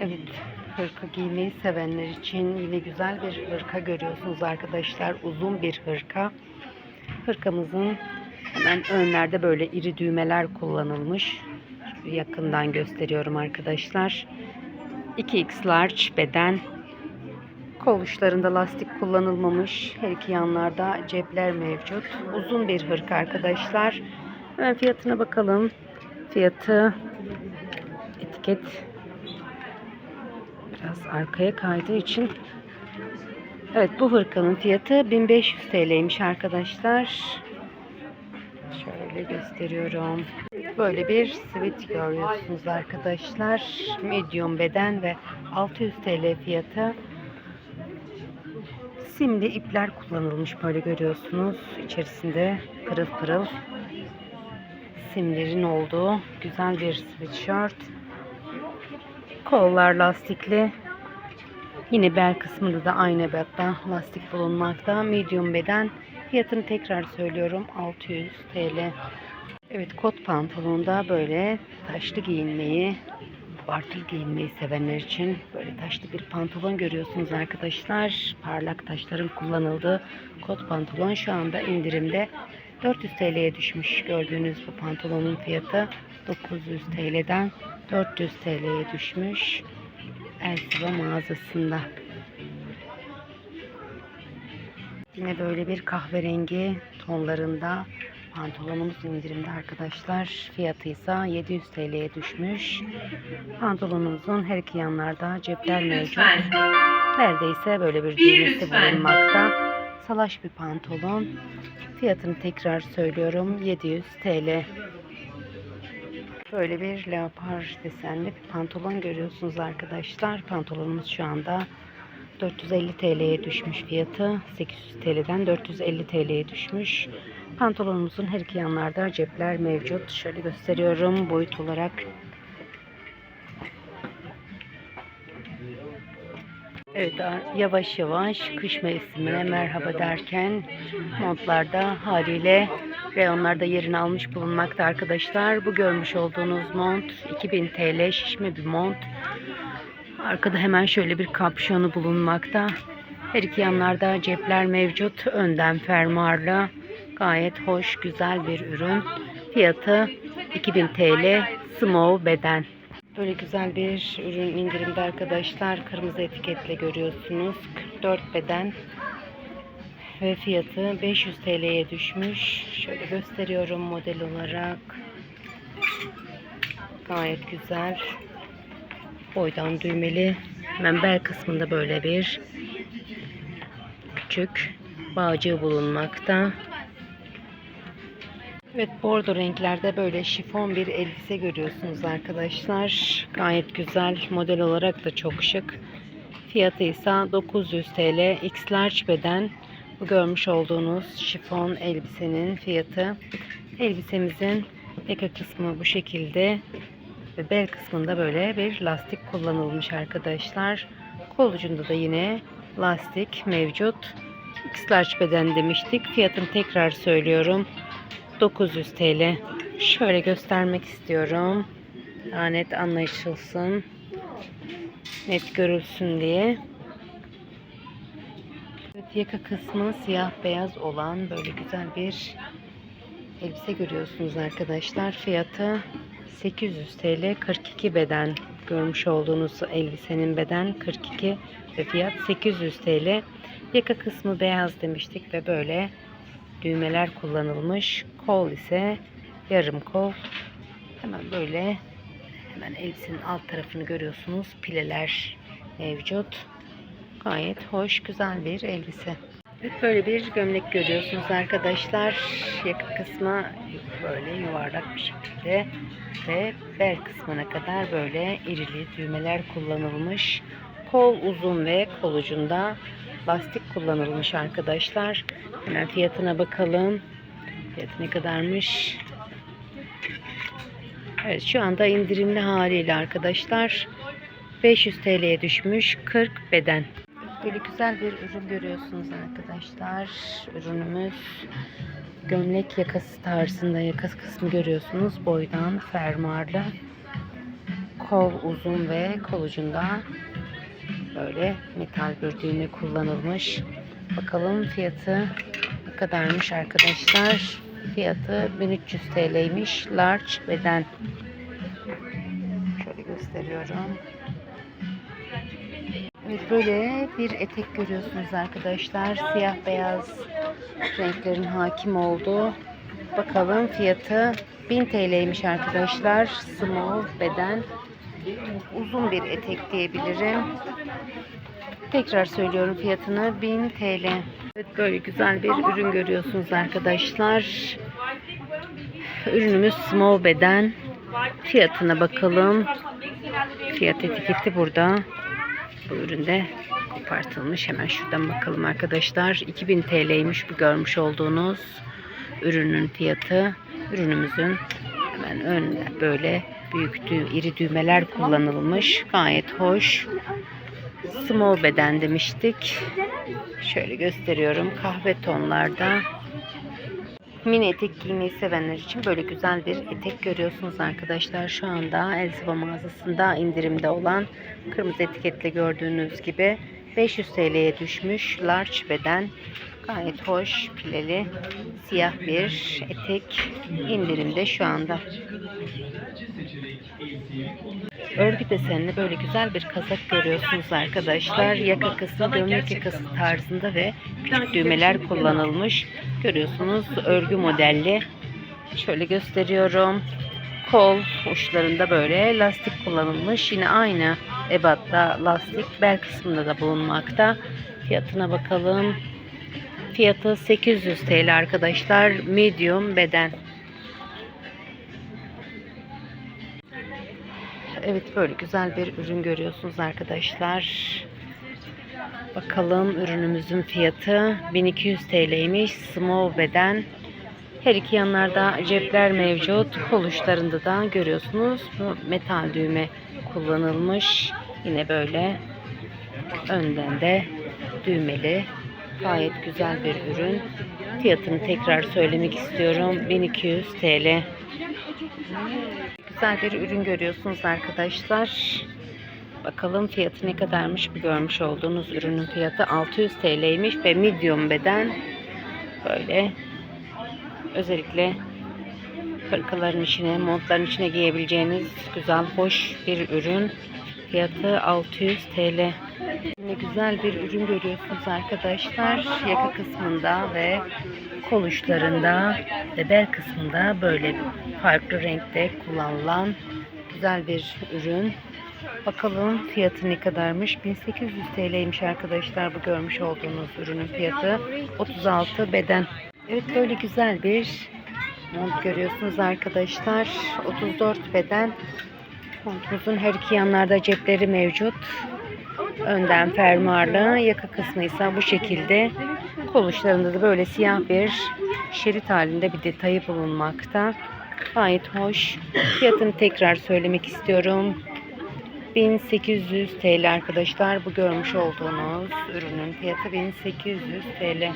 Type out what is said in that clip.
Evet, hırka giymeyi sevenler için yine güzel bir hırka görüyorsunuz arkadaşlar. Uzun bir hırka. Hırkamızın hemen önlerde böyle iri düğmeler kullanılmış. Şöyle yakından gösteriyorum arkadaşlar. 2x large beden. Kol uçlarında lastik kullanılmamış. Her iki yanlarda cepler mevcut. Uzun bir hırka arkadaşlar. Hemen fiyatına bakalım. Fiyatı etiket biraz arkaya kaydığı için Evet bu hırkanın fiyatı 1500 TL'ymiş arkadaşlar. Şöyle gösteriyorum. Böyle bir sweat görüyorsunuz arkadaşlar. Medium beden ve 600 TL fiyatı. Simli ipler kullanılmış böyle görüyorsunuz. İçerisinde pırıl pırıl simlerin olduğu güzel bir sweatshirt. Kollar lastikli. Yine bel kısmında da aynı ebatta lastik bulunmakta. Medium beden. Fiyatını tekrar söylüyorum. 600 TL. Evet kot pantolonda böyle taşlı giyinmeyi, bartıl giyinmeyi sevenler için böyle taşlı bir pantolon görüyorsunuz arkadaşlar. Parlak taşların kullanıldığı kot pantolon şu anda indirimde 400 TL'ye düşmüş. Gördüğünüz bu pantolonun fiyatı 900 TL'den 400 TL'ye düşmüş. Elsiva mağazasında. Yine böyle bir kahverengi tonlarında pantolonumuz indirimde arkadaşlar. Fiyatı ise 700 TL'ye düşmüş. Pantolonumuzun her iki yanlarda cepler mevcut. Neredeyse böyle bir düğmesi bulunmakta. Salaş bir pantolon. Fiyatını tekrar söylüyorum. 700 TL. Böyle bir leopar desenli bir pantolon görüyorsunuz arkadaşlar. Pantolonumuz şu anda 450 TL'ye düşmüş fiyatı. 800 TL'den 450 TL'ye düşmüş. Pantolonumuzun her iki yanlarda cepler mevcut. Şöyle gösteriyorum boyut olarak. Evet yavaş yavaş kış mevsimine merhaba derken montlarda haliyle reyonlarda yerini almış bulunmakta arkadaşlar. Bu görmüş olduğunuz mont 2000 TL şişme bir mont. Arkada hemen şöyle bir kapşonu bulunmakta. Her iki yanlarda cepler mevcut. Önden fermuarlı. Gayet hoş, güzel bir ürün. Fiyatı 2000 TL. Small beden. Böyle güzel bir ürün indirimde arkadaşlar. Kırmızı etiketle görüyorsunuz. 44 beden. Ve fiyatı 500 TL'ye düşmüş. Şöyle gösteriyorum model olarak. Gayet güzel. Boydan düğmeli. Hemen bel kısmında böyle bir küçük bağcığı bulunmakta. Evet bordo renklerde böyle şifon bir elbise görüyorsunuz arkadaşlar. Gayet güzel. Model olarak da çok şık. Fiyatı ise 900 TL. X large beden. Bu görmüş olduğunuz şifon elbisenin fiyatı. Elbisemizin yaka kısmı bu şekilde. Ve bel kısmında böyle bir lastik kullanılmış arkadaşlar. Kol ucunda da yine lastik mevcut. X large beden demiştik. Fiyatını tekrar söylüyorum. 900 TL. Şöyle göstermek istiyorum. Daha net anlaşılsın. Net görülsün diye. Evet, yaka kısmı siyah beyaz olan böyle güzel bir elbise görüyorsunuz arkadaşlar. Fiyatı 800 TL 42 beden görmüş olduğunuz elbisenin beden 42 ve fiyat 800 TL. Yaka kısmı beyaz demiştik ve böyle düğmeler kullanılmış. Kol ise yarım kol. Hemen böyle hemen elbisenin alt tarafını görüyorsunuz. Pileler mevcut. Gayet hoş, güzel bir elbise. Böyle bir gömlek görüyorsunuz arkadaşlar. Yaka kısmı böyle yuvarlak bir şekilde ve bel kısmına kadar böyle irili düğmeler kullanılmış. Kol uzun ve kol ucunda lastik kullanılmış arkadaşlar. Hemen fiyatına bakalım. Fiyatı ne kadarmış? Evet şu anda indirimli haliyle arkadaşlar 500 TL'ye düşmüş 40 beden. Böyle güzel bir ürün görüyorsunuz arkadaşlar. Ürünümüz gömlek yakası tarzında yakası kısmı görüyorsunuz. Boydan fermuarlı. kol uzun ve kol ucunda böyle metal bir düğme kullanılmış. Bakalım fiyatı ne kadarmış arkadaşlar. Fiyatı 1300 TL'ymiş. Large beden. Şöyle gösteriyorum. Evet böyle bir etek görüyorsunuz arkadaşlar. Siyah beyaz renklerin hakim olduğu. Bakalım fiyatı 1000 TL'ymiş arkadaşlar. Small beden. Uzun bir etek diyebilirim. Tekrar söylüyorum fiyatını 1000 TL. Evet böyle güzel bir ürün görüyorsunuz arkadaşlar. Ürünümüz small beden. Fiyatına bakalım. Fiyat etiketi burada. Bu üründe kopartılmış. Hemen şuradan bakalım arkadaşlar. 2000 TL'ymiş bu görmüş olduğunuz ürünün fiyatı. Ürünümüzün hemen önünde böyle büyük iri düğmeler kullanılmış. Gayet hoş. Small beden demiştik. Şöyle gösteriyorum. Kahve tonlarda. Mini etek giymeyi sevenler için böyle güzel bir etek görüyorsunuz arkadaşlar. Şu anda Elsiva mağazasında indirimde olan kırmızı etiketle gördüğünüz gibi 500 TL'ye düşmüş large beden. Gayet hoş pileli siyah bir etek indirimde şu anda. Örgü desenli böyle güzel bir kazak görüyorsunuz arkadaşlar. Yaka kısmı gömlek yakası tarzında ve küçük düğmeler kullanılmış. Görüyorsunuz örgü modelli. Şöyle gösteriyorum. Kol uçlarında böyle lastik kullanılmış. Yine aynı ebatta lastik bel kısmında da bulunmakta. Fiyatına bakalım. Fiyatı 800 TL arkadaşlar. Medium beden. Evet böyle güzel bir ürün görüyorsunuz arkadaşlar. Bakalım ürünümüzün fiyatı 1200 TL'ymiş. Small beden. Her iki yanlarda cepler mevcut. Kol uçlarında da görüyorsunuz. Bu metal düğme kullanılmış. Yine böyle önden de düğmeli. Gayet güzel bir ürün. Fiyatını tekrar söylemek istiyorum. 1200 TL. Güzel bir ürün görüyorsunuz arkadaşlar. Bakalım fiyatı ne kadarmış bu görmüş olduğunuz ürünün fiyatı 600 TL'ymiş ve medium beden böyle özellikle hırkaların içine, montların içine giyebileceğiniz güzel, hoş bir ürün. Fiyatı 600 TL. Yine güzel bir ürün görüyorsunuz arkadaşlar. Yaka kısmında ve kol uçlarında ve bel kısmında böyle farklı renkte kullanılan güzel bir ürün. Bakalım fiyatı ne kadarmış? 1800 TL'ymiş arkadaşlar bu görmüş olduğunuz ürünün fiyatı. 36 beden. Evet böyle güzel bir mont görüyorsunuz arkadaşlar. 34 beden. Montumuzun her iki yanlarda cepleri mevcut. Önden fermuarlı. Yaka kısmı ise bu şekilde. Kol uçlarında da böyle siyah bir şerit halinde bir detayı bulunmakta. Gayet hoş. Fiyatını tekrar söylemek istiyorum. 1800 TL arkadaşlar. Bu görmüş olduğunuz ürünün fiyatı 1800 TL.